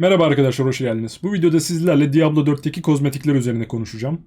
Merhaba arkadaşlar hoş geldiniz. Bu videoda sizlerle Diablo 4'teki kozmetikler üzerine konuşacağım.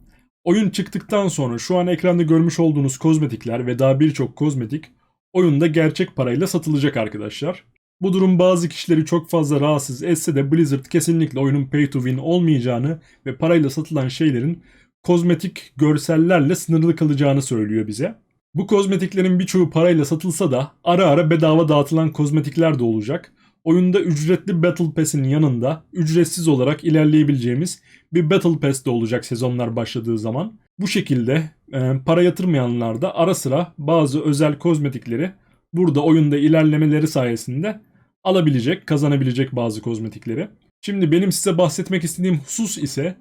Oyun çıktıktan sonra şu an ekranda görmüş olduğunuz kozmetikler ve daha birçok kozmetik oyunda gerçek parayla satılacak arkadaşlar. Bu durum bazı kişileri çok fazla rahatsız etse de Blizzard kesinlikle oyunun pay to win olmayacağını ve parayla satılan şeylerin kozmetik görsellerle sınırlı kalacağını söylüyor bize. Bu kozmetiklerin birçoğu parayla satılsa da ara ara bedava dağıtılan kozmetikler de olacak oyunda ücretli Battle Pass'in yanında ücretsiz olarak ilerleyebileceğimiz bir Battle Pass de olacak sezonlar başladığı zaman. Bu şekilde e, para yatırmayanlar da ara sıra bazı özel kozmetikleri burada oyunda ilerlemeleri sayesinde alabilecek, kazanabilecek bazı kozmetikleri. Şimdi benim size bahsetmek istediğim husus ise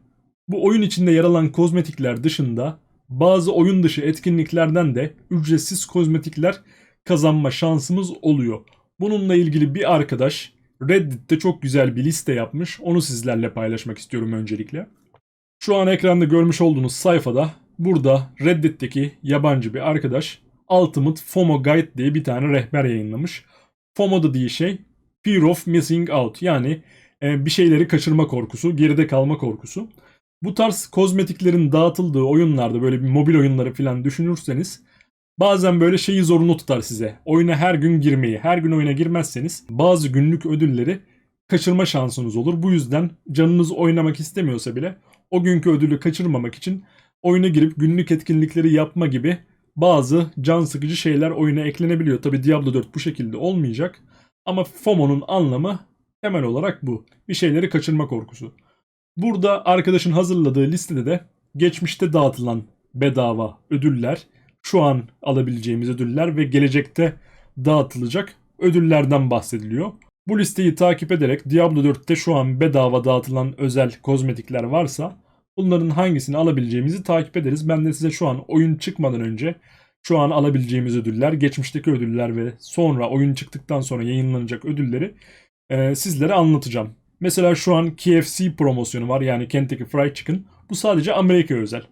bu oyun içinde yer alan kozmetikler dışında bazı oyun dışı etkinliklerden de ücretsiz kozmetikler kazanma şansımız oluyor. Bununla ilgili bir arkadaş Reddit'te çok güzel bir liste yapmış. Onu sizlerle paylaşmak istiyorum öncelikle. Şu an ekranda görmüş olduğunuz sayfada burada Reddit'teki yabancı bir arkadaş Ultimate FOMO Guide diye bir tane rehber yayınlamış. FOMO dediği şey Fear of Missing Out yani e, bir şeyleri kaçırma korkusu, geride kalma korkusu. Bu tarz kozmetiklerin dağıtıldığı oyunlarda böyle bir mobil oyunları falan düşünürseniz Bazen böyle şeyi zorunlu tutar size. Oyuna her gün girmeyi. Her gün oyuna girmezseniz bazı günlük ödülleri kaçırma şansınız olur. Bu yüzden canınız oynamak istemiyorsa bile o günkü ödülü kaçırmamak için oyuna girip günlük etkinlikleri yapma gibi bazı can sıkıcı şeyler oyuna eklenebiliyor. Tabi Diablo 4 bu şekilde olmayacak. Ama FOMO'nun anlamı temel olarak bu. Bir şeyleri kaçırma korkusu. Burada arkadaşın hazırladığı listede de geçmişte dağıtılan bedava ödüller, şu an alabileceğimiz ödüller ve gelecekte dağıtılacak ödüllerden bahsediliyor. Bu listeyi takip ederek Diablo 4'te şu an bedava dağıtılan özel kozmetikler varsa bunların hangisini alabileceğimizi takip ederiz. Ben de size şu an oyun çıkmadan önce şu an alabileceğimiz ödüller, geçmişteki ödüller ve sonra oyun çıktıktan sonra yayınlanacak ödülleri e, sizlere anlatacağım. Mesela şu an KFC promosyonu var yani Kentucky Fried Chicken. Bu sadece Amerika özel.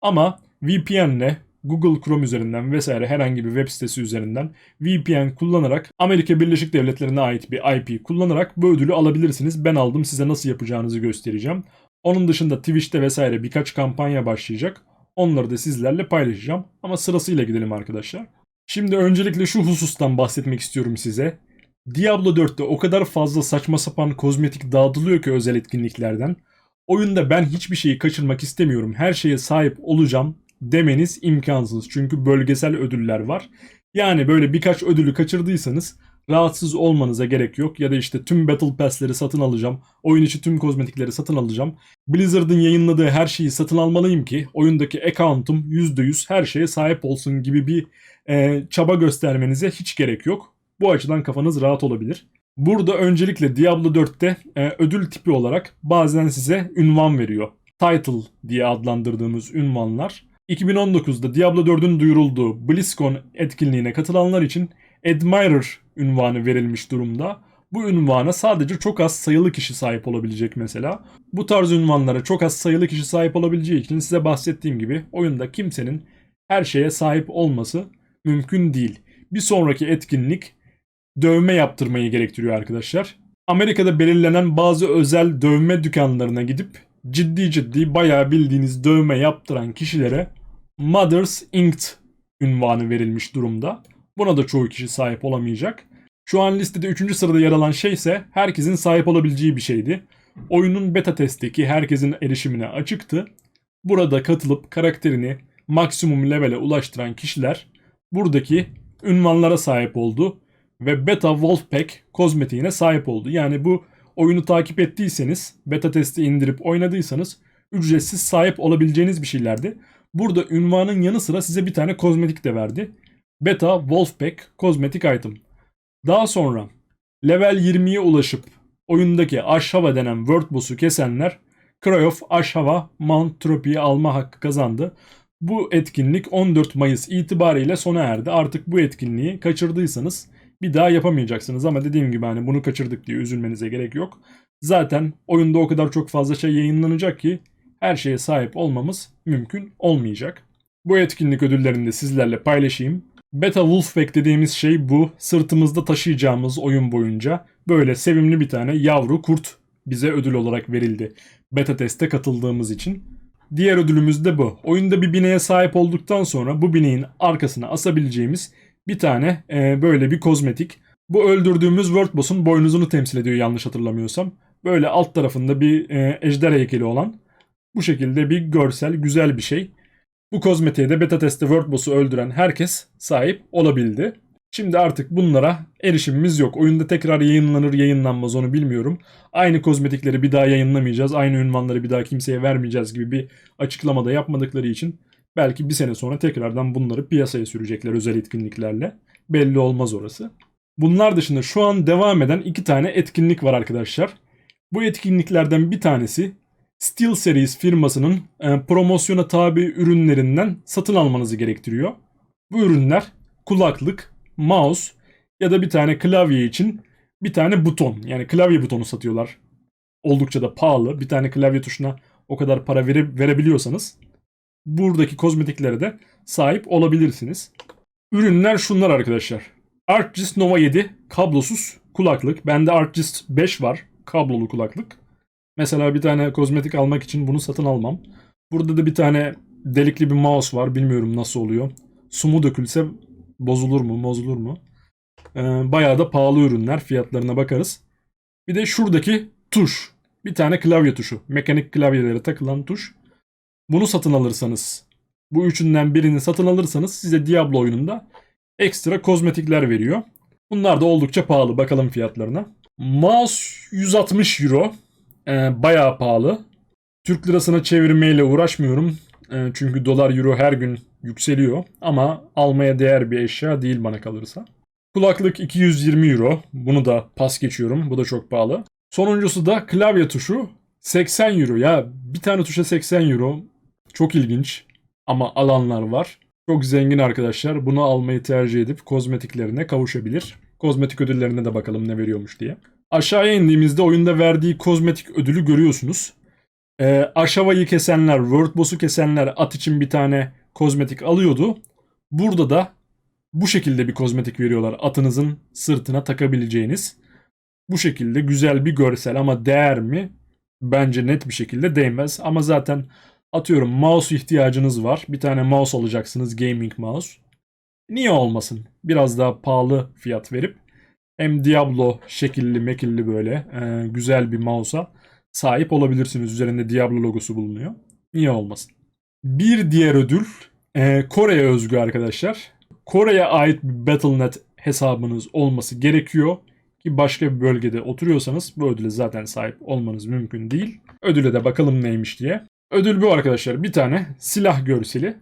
Ama VPN'le Google Chrome üzerinden vesaire herhangi bir web sitesi üzerinden VPN kullanarak Amerika Birleşik Devletleri'ne ait bir IP kullanarak bu ödülü alabilirsiniz. Ben aldım size nasıl yapacağınızı göstereceğim. Onun dışında Twitch'te vesaire birkaç kampanya başlayacak. Onları da sizlerle paylaşacağım. Ama sırasıyla gidelim arkadaşlar. Şimdi öncelikle şu husustan bahsetmek istiyorum size. Diablo 4'te o kadar fazla saçma sapan kozmetik dağıtılıyor ki özel etkinliklerden. Oyunda ben hiçbir şeyi kaçırmak istemiyorum. Her şeye sahip olacağım demeniz imkansız. Çünkü bölgesel ödüller var. Yani böyle birkaç ödülü kaçırdıysanız rahatsız olmanıza gerek yok. Ya da işte tüm Battle Pass'leri satın alacağım. Oyun içi tüm kozmetikleri satın alacağım. Blizzard'ın yayınladığı her şeyi satın almalıyım ki oyundaki account'um %100 her şeye sahip olsun gibi bir e, çaba göstermenize hiç gerek yok. Bu açıdan kafanız rahat olabilir. Burada öncelikle Diablo 4'te e, ödül tipi olarak bazen size ünvan veriyor. Title diye adlandırdığımız ünvanlar. 2019'da Diablo 4'ün duyurulduğu BlizzCon etkinliğine katılanlar için Admirer ünvanı verilmiş durumda. Bu ünvana sadece çok az sayılı kişi sahip olabilecek mesela. Bu tarz ünvanlara çok az sayılı kişi sahip olabileceği için size bahsettiğim gibi oyunda kimsenin her şeye sahip olması mümkün değil. Bir sonraki etkinlik dövme yaptırmayı gerektiriyor arkadaşlar. Amerika'da belirlenen bazı özel dövme dükkanlarına gidip ciddi ciddi bayağı bildiğiniz dövme yaptıran kişilere Mothers Inked ünvanı verilmiş durumda. Buna da çoğu kişi sahip olamayacak. Şu an listede 3. sırada yer alan şey ise herkesin sahip olabileceği bir şeydi. Oyunun beta testi ki herkesin erişimine açıktı. Burada katılıp karakterini maksimum levele ulaştıran kişiler buradaki ünvanlara sahip oldu ve Beta Wolfpack kozmetiğine sahip oldu. Yani bu oyunu takip ettiyseniz, beta testi indirip oynadıysanız ücretsiz sahip olabileceğiniz bir şeylerdi. Burada ünvanın yanı sıra size bir tane kozmetik de verdi. Beta Wolfpack kozmetik item. Daha sonra level 20'ye ulaşıp oyundaki Ashava denen World Boss'u kesenler Cry of Ashava Mount Trophy'yi alma hakkı kazandı. Bu etkinlik 14 Mayıs itibariyle sona erdi. Artık bu etkinliği kaçırdıysanız bir daha yapamayacaksınız ama dediğim gibi hani bunu kaçırdık diye üzülmenize gerek yok. Zaten oyunda o kadar çok fazla şey yayınlanacak ki her şeye sahip olmamız mümkün olmayacak. Bu etkinlik ödüllerini de sizlerle paylaşayım. Beta Wolfpack dediğimiz şey bu. Sırtımızda taşıyacağımız oyun boyunca böyle sevimli bir tane yavru kurt bize ödül olarak verildi. Beta teste katıldığımız için. Diğer ödülümüz de bu. Oyunda bir bineğe sahip olduktan sonra bu bineğin arkasına asabileceğimiz bir tane e, böyle bir kozmetik. Bu öldürdüğümüz World Boss'un boynuzunu temsil ediyor yanlış hatırlamıyorsam. Böyle alt tarafında bir e, ejder heykeli olan bu şekilde bir görsel güzel bir şey. Bu kozmetiğe de beta testte World Boss'u öldüren herkes sahip olabildi. Şimdi artık bunlara erişimimiz yok. Oyunda tekrar yayınlanır yayınlanmaz onu bilmiyorum. Aynı kozmetikleri bir daha yayınlamayacağız. Aynı ünvanları bir daha kimseye vermeyeceğiz gibi bir açıklamada yapmadıkları için belki bir sene sonra tekrardan bunları piyasaya sürecekler özel etkinliklerle. Belli olmaz orası. Bunlar dışında şu an devam eden iki tane etkinlik var arkadaşlar. Bu etkinliklerden bir tanesi Steel Series firmasının e, promosyona tabi ürünlerinden satın almanızı gerektiriyor. Bu ürünler kulaklık, mouse ya da bir tane klavye için bir tane buton yani klavye butonu satıyorlar. Oldukça da pahalı. Bir tane klavye tuşuna o kadar para verip verebiliyorsanız buradaki kozmetiklere de sahip olabilirsiniz. Ürünler şunlar arkadaşlar. ArcGIS Nova 7 kablosuz kulaklık. Bende ArcGIS 5 var kablolu kulaklık. Mesela bir tane kozmetik almak için bunu satın almam. Burada da bir tane delikli bir mouse var. Bilmiyorum nasıl oluyor. Su mu dökülse bozulur mu, bozulur mu? Ee, bayağı da pahalı ürünler. Fiyatlarına bakarız. Bir de şuradaki tuş. Bir tane klavye tuşu. Mekanik klavyelere takılan tuş. Bunu satın alırsanız, bu üçünden birini satın alırsanız size Diablo oyununda ekstra kozmetikler veriyor. Bunlar da oldukça pahalı. Bakalım fiyatlarına. Mouse 160 euro. Ee, bayağı pahalı. Türk lirasına çevirmeyle uğraşmıyorum. Ee, çünkü dolar euro her gün yükseliyor. Ama almaya değer bir eşya değil bana kalırsa. Kulaklık 220 euro. Bunu da pas geçiyorum. Bu da çok pahalı. Sonuncusu da klavye tuşu 80 euro. Ya bir tane tuşa 80 euro. Çok ilginç. Ama alanlar var. Çok zengin arkadaşlar bunu almayı tercih edip kozmetiklerine kavuşabilir. Kozmetik ödüllerine de bakalım ne veriyormuş diye. Aşağıya indiğimizde oyunda verdiği kozmetik ödülü görüyorsunuz. Ee, aşavayı kesenler, World Boss'u kesenler at için bir tane kozmetik alıyordu. Burada da bu şekilde bir kozmetik veriyorlar. Atınızın sırtına takabileceğiniz. Bu şekilde güzel bir görsel ama değer mi? Bence net bir şekilde değmez. Ama zaten atıyorum mouse ihtiyacınız var. Bir tane mouse alacaksınız gaming mouse. Niye olmasın? Biraz daha pahalı fiyat verip hem Diablo şekilli mekilli böyle e, güzel bir mouse'a sahip olabilirsiniz. Üzerinde Diablo logosu bulunuyor. Niye olmasın? Bir diğer ödül e, Kore'ye özgü arkadaşlar. Kore'ye ait bir Battle.net hesabınız olması gerekiyor ki başka bir bölgede oturuyorsanız bu ödüle zaten sahip olmanız mümkün değil. Ödüle de bakalım neymiş diye. Ödül bu arkadaşlar. Bir tane silah görseli.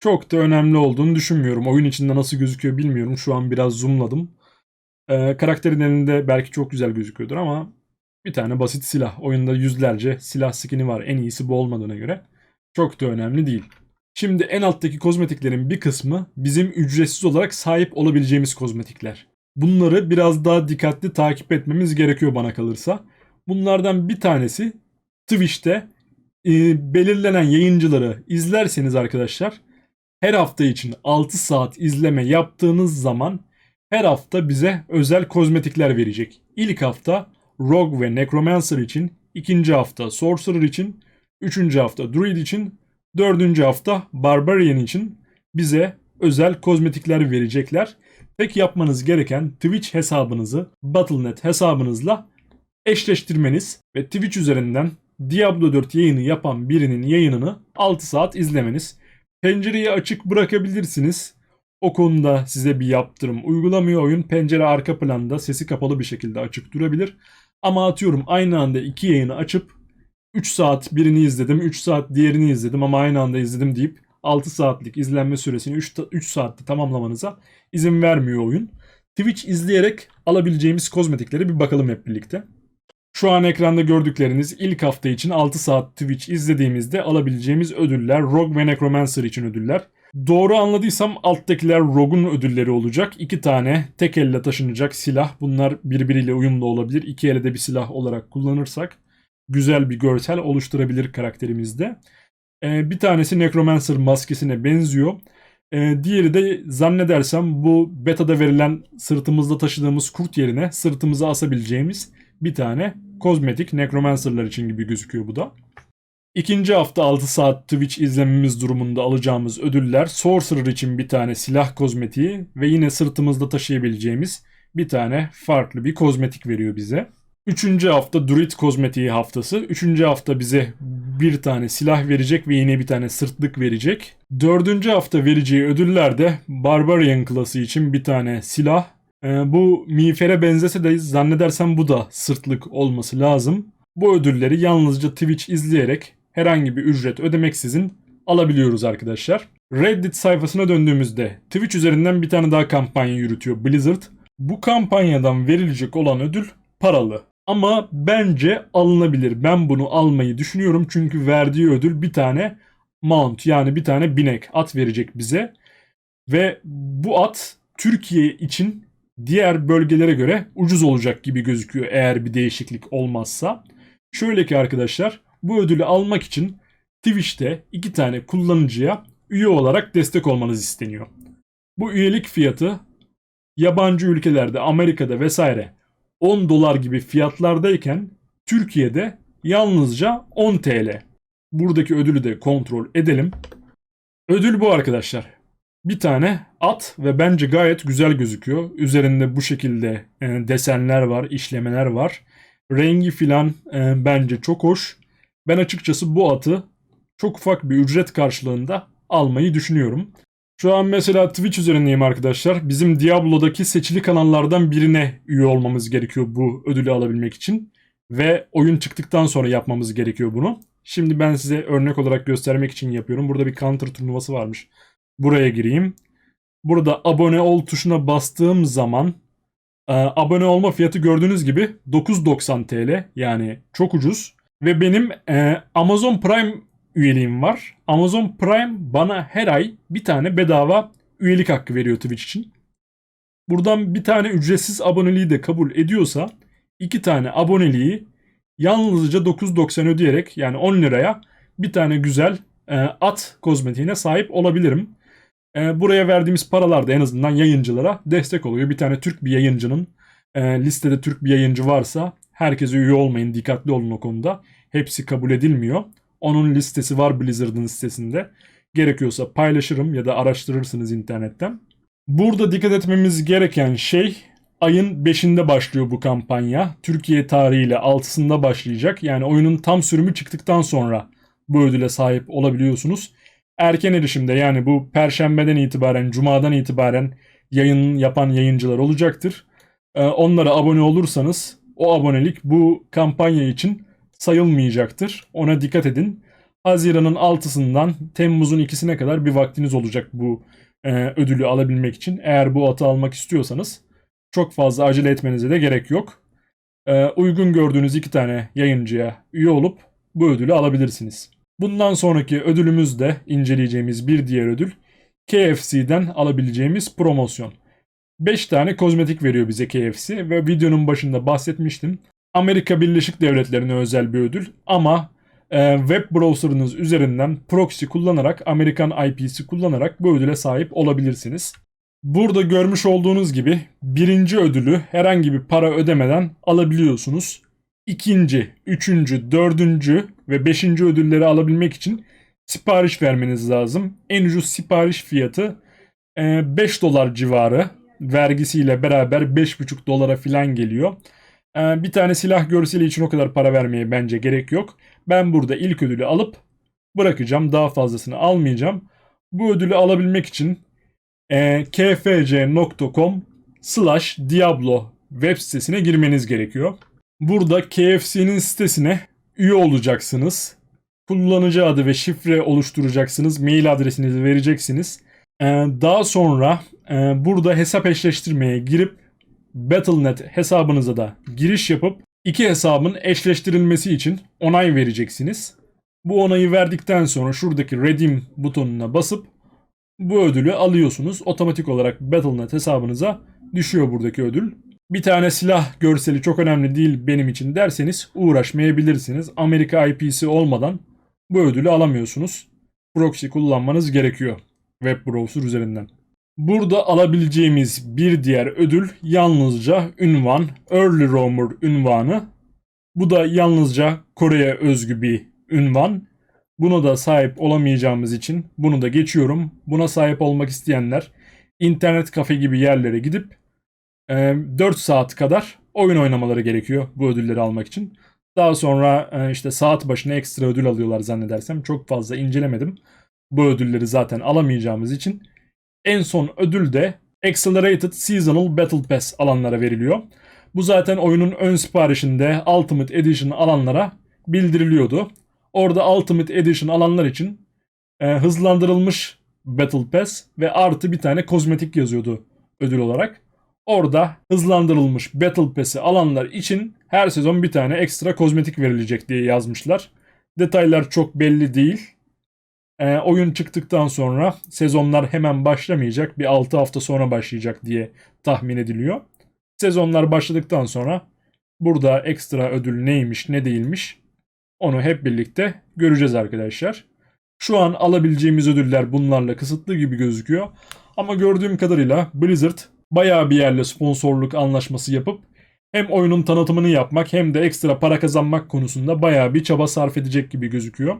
Çok da önemli olduğunu düşünmüyorum. Oyun içinde nasıl gözüküyor bilmiyorum. Şu an biraz zoomladım. Ee, karakterin elinde belki çok güzel gözüküyordur ama bir tane basit silah. Oyunda yüzlerce silah skini var. En iyisi bu olmadığına göre. Çok da önemli değil. Şimdi en alttaki kozmetiklerin bir kısmı bizim ücretsiz olarak sahip olabileceğimiz kozmetikler. Bunları biraz daha dikkatli takip etmemiz gerekiyor bana kalırsa. Bunlardan bir tanesi Twitch'te e, belirlenen yayıncıları izlerseniz arkadaşlar her hafta için 6 saat izleme yaptığınız zaman her hafta bize özel kozmetikler verecek. İlk hafta Rogue ve Necromancer için, ikinci hafta Sorcerer için, üçüncü hafta Druid için, dördüncü hafta Barbarian için bize özel kozmetikler verecekler. Tek yapmanız gereken Twitch hesabınızı Battle.net hesabınızla eşleştirmeniz ve Twitch üzerinden Diablo 4 yayını yapan birinin yayınını 6 saat izlemeniz. Pencereyi açık bırakabilirsiniz. O konuda size bir yaptırım uygulamıyor oyun. Pencere arka planda sesi kapalı bir şekilde açık durabilir. Ama atıyorum aynı anda iki yayını açıp 3 saat birini izledim, 3 saat diğerini izledim ama aynı anda izledim deyip 6 saatlik izlenme süresini 3, 3 saatte tamamlamanıza izin vermiyor oyun. Twitch izleyerek alabileceğimiz kozmetikleri bir bakalım hep birlikte. Şu an ekranda gördükleriniz ilk hafta için 6 saat Twitch izlediğimizde alabileceğimiz ödüller. Rogue ve Necromancer için ödüller. Doğru anladıysam alttakiler Rogue'un ödülleri olacak. İki tane tek elle taşınacak silah. Bunlar birbiriyle uyumlu olabilir. İki elde bir silah olarak kullanırsak güzel bir görsel oluşturabilir karakterimizde. Ee, bir tanesi Necromancer maskesine benziyor. Ee, diğeri de zannedersem bu beta'da verilen sırtımızda taşıdığımız kurt yerine sırtımıza asabileceğimiz bir tane kozmetik Necromancer'lar için gibi gözüküyor bu da. İkinci hafta 6 saat Twitch izlememiz durumunda alacağımız ödüller Sorcerer için bir tane silah kozmetiği ve yine sırtımızda taşıyabileceğimiz bir tane farklı bir kozmetik veriyor bize. Üçüncü hafta Druid kozmetiği haftası. Üçüncü hafta bize bir tane silah verecek ve yine bir tane sırtlık verecek. Dördüncü hafta vereceği ödüller de Barbarian klası için bir tane silah. Ee, bu miğfere benzese de zannedersem bu da sırtlık olması lazım. Bu ödülleri yalnızca Twitch izleyerek herhangi bir ücret ödemeksizin alabiliyoruz arkadaşlar. Reddit sayfasına döndüğümüzde Twitch üzerinden bir tane daha kampanya yürütüyor Blizzard. Bu kampanyadan verilecek olan ödül paralı. Ama bence alınabilir. Ben bunu almayı düşünüyorum çünkü verdiği ödül bir tane mount yani bir tane binek at verecek bize. Ve bu at Türkiye için diğer bölgelere göre ucuz olacak gibi gözüküyor eğer bir değişiklik olmazsa. Şöyle ki arkadaşlar bu ödülü almak için Twitch'te iki tane kullanıcıya üye olarak destek olmanız isteniyor. Bu üyelik fiyatı yabancı ülkelerde Amerika'da vesaire 10 dolar gibi fiyatlardayken Türkiye'de yalnızca 10 TL. Buradaki ödülü de kontrol edelim. Ödül bu arkadaşlar. Bir tane at ve bence gayet güzel gözüküyor. Üzerinde bu şekilde e, desenler var, işlemeler var. Rengi filan e, bence çok hoş. Ben açıkçası bu atı çok ufak bir ücret karşılığında almayı düşünüyorum. Şu an mesela Twitch üzerindeyim arkadaşlar. Bizim Diablo'daki seçili kanallardan birine üye olmamız gerekiyor bu ödülü alabilmek için. Ve oyun çıktıktan sonra yapmamız gerekiyor bunu. Şimdi ben size örnek olarak göstermek için yapıyorum. Burada bir counter turnuvası varmış. Buraya gireyim. Burada abone ol tuşuna bastığım zaman e, abone olma fiyatı gördüğünüz gibi 9.90 TL. Yani çok ucuz. Ve benim e, Amazon Prime üyeliğim var. Amazon Prime bana her ay bir tane bedava üyelik hakkı veriyor Twitch için. Buradan bir tane ücretsiz aboneliği de kabul ediyorsa iki tane aboneliği yalnızca 9.90 ödeyerek yani 10 liraya bir tane güzel e, at kozmetiğine sahip olabilirim. E, buraya verdiğimiz paralar da en azından yayıncılara destek oluyor. Bir tane Türk bir yayıncının e, listede Türk bir yayıncı varsa herkese üye olmayın dikkatli olun o konuda. Hepsi kabul edilmiyor. Onun listesi var Blizzard'ın sitesinde. Gerekiyorsa paylaşırım ya da araştırırsınız internetten. Burada dikkat etmemiz gereken şey ayın 5'inde başlıyor bu kampanya. Türkiye tarihiyle 6'sında başlayacak. Yani oyunun tam sürümü çıktıktan sonra bu ödüle sahip olabiliyorsunuz. Erken erişimde yani bu perşembeden itibaren, cumadan itibaren yayın yapan yayıncılar olacaktır. Ee, onlara abone olursanız o abonelik bu kampanya için sayılmayacaktır. Ona dikkat edin. Haziran'ın 6'sından Temmuz'un 2'sine kadar bir vaktiniz olacak bu e, ödülü alabilmek için. Eğer bu atı almak istiyorsanız çok fazla acele etmenize de gerek yok. E, uygun gördüğünüz iki tane yayıncıya üye olup bu ödülü alabilirsiniz. Bundan sonraki ödülümüz de inceleyeceğimiz bir diğer ödül KFC'den alabileceğimiz promosyon. 5 tane kozmetik veriyor bize KFC ve videonun başında bahsetmiştim. Amerika Birleşik Devletleri'ne özel bir ödül ama e, web browser'ınız üzerinden proxy kullanarak Amerikan IP'si kullanarak bu ödüle sahip olabilirsiniz. Burada görmüş olduğunuz gibi birinci ödülü herhangi bir para ödemeden alabiliyorsunuz. İkinci, üçüncü, dördüncü ve beşinci ödülleri alabilmek için sipariş vermeniz lazım. En ucuz sipariş fiyatı 5 dolar civarı vergisiyle beraber 5,5 dolara falan geliyor. Ee, bir tane silah görseli için o kadar para vermeye bence gerek yok. Ben burada ilk ödülü alıp bırakacağım. Daha fazlasını almayacağım. Bu ödülü alabilmek için e, kfc.com slash Diablo web sitesine girmeniz gerekiyor. Burada KFC'nin sitesine üye olacaksınız. Kullanıcı adı ve şifre oluşturacaksınız. Mail adresinizi vereceksiniz. Ee, daha sonra e, burada hesap eşleştirmeye girip Battle.net hesabınıza da giriş yapıp iki hesabın eşleştirilmesi için onay vereceksiniz. Bu onayı verdikten sonra şuradaki redeem butonuna basıp bu ödülü alıyorsunuz. Otomatik olarak Battle.net hesabınıza düşüyor buradaki ödül. Bir tane silah görseli çok önemli değil benim için derseniz uğraşmayabilirsiniz. Amerika IP'si olmadan bu ödülü alamıyorsunuz. Proxy kullanmanız gerekiyor web browser üzerinden. Burada alabileceğimiz bir diğer ödül yalnızca ünvan, Early Roamer ünvanı. Bu da yalnızca Kore'ye özgü bir ünvan. Buna da sahip olamayacağımız için bunu da geçiyorum. Buna sahip olmak isteyenler internet kafe gibi yerlere gidip e, 4 saat kadar oyun oynamaları gerekiyor bu ödülleri almak için. Daha sonra e, işte saat başına ekstra ödül alıyorlar zannedersem. Çok fazla incelemedim. Bu ödülleri zaten alamayacağımız için. En son ödül de Accelerated Seasonal Battle Pass alanlara veriliyor. Bu zaten oyunun ön siparişinde Ultimate Edition alanlara bildiriliyordu. Orada Ultimate Edition alanlar için e, hızlandırılmış Battle Pass ve artı bir tane kozmetik yazıyordu ödül olarak. Orada hızlandırılmış Battle Pass'i alanlar için her sezon bir tane ekstra kozmetik verilecek diye yazmışlar. Detaylar çok belli değil. E, oyun çıktıktan sonra sezonlar hemen başlamayacak. Bir 6 hafta sonra başlayacak diye tahmin ediliyor. Sezonlar başladıktan sonra burada ekstra ödül neymiş ne değilmiş onu hep birlikte göreceğiz arkadaşlar. Şu an alabileceğimiz ödüller bunlarla kısıtlı gibi gözüküyor. Ama gördüğüm kadarıyla Blizzard bayağı bir yerle sponsorluk anlaşması yapıp hem oyunun tanıtımını yapmak hem de ekstra para kazanmak konusunda bayağı bir çaba sarf edecek gibi gözüküyor.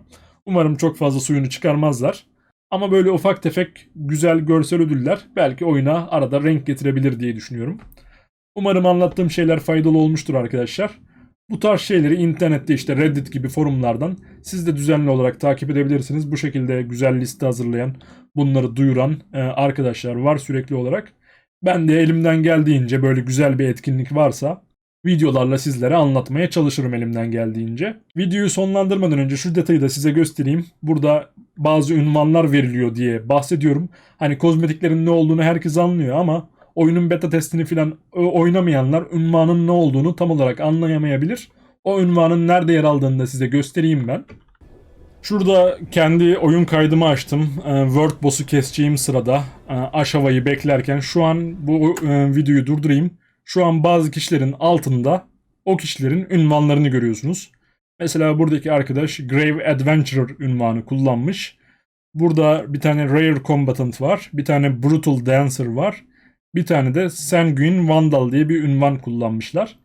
Umarım çok fazla suyunu çıkarmazlar. Ama böyle ufak tefek güzel görsel ödüller belki oyuna arada renk getirebilir diye düşünüyorum. Umarım anlattığım şeyler faydalı olmuştur arkadaşlar. Bu tarz şeyleri internette işte Reddit gibi forumlardan siz de düzenli olarak takip edebilirsiniz. Bu şekilde güzel liste hazırlayan, bunları duyuran e, arkadaşlar var sürekli olarak. Ben de elimden geldiğince böyle güzel bir etkinlik varsa videolarla sizlere anlatmaya çalışırım elimden geldiğince. Videoyu sonlandırmadan önce şu detayı da size göstereyim. Burada bazı ünvanlar veriliyor diye bahsediyorum. Hani kozmetiklerin ne olduğunu herkes anlıyor ama oyunun beta testini falan oynamayanlar ünvanın ne olduğunu tam olarak anlayamayabilir. O ünvanın nerede yer aldığını da size göstereyim ben. Şurada kendi oyun kaydımı açtım. Ee, Word boss'u keseceğim sırada e, aşavayı beklerken şu an bu e, videoyu durdurayım. Şu an bazı kişilerin altında o kişilerin ünvanlarını görüyorsunuz. Mesela buradaki arkadaş Grave Adventurer ünvanı kullanmış. Burada bir tane Rare Combatant var. Bir tane Brutal Dancer var. Bir tane de Sanguine Vandal diye bir ünvan kullanmışlar.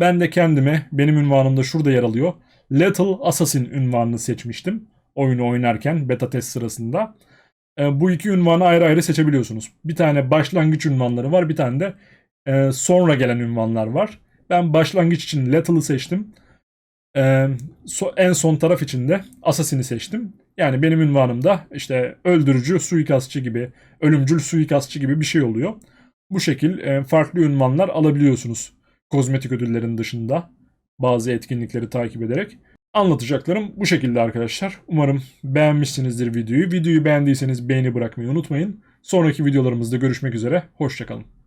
Ben de kendime benim ünvanım da şurada yer alıyor. Lethal Assassin ünvanını seçmiştim. Oyunu oynarken beta test sırasında. E, bu iki ünvanı ayrı ayrı seçebiliyorsunuz. Bir tane başlangıç ünvanları var. Bir tane de e, sonra gelen ünvanlar var. Ben başlangıç için Lethal'ı seçtim. E, so, en son taraf için de Assassin'i seçtim. Yani benim ünvanım da işte öldürücü suikastçı gibi, ölümcül suikastçı gibi bir şey oluyor. Bu şekil e, farklı ünvanlar alabiliyorsunuz. Kozmetik ödüllerin dışında bazı etkinlikleri takip ederek. Anlatacaklarım bu şekilde arkadaşlar. Umarım beğenmişsinizdir videoyu. Videoyu beğendiyseniz beğeni bırakmayı unutmayın. Sonraki videolarımızda görüşmek üzere. Hoşçakalın.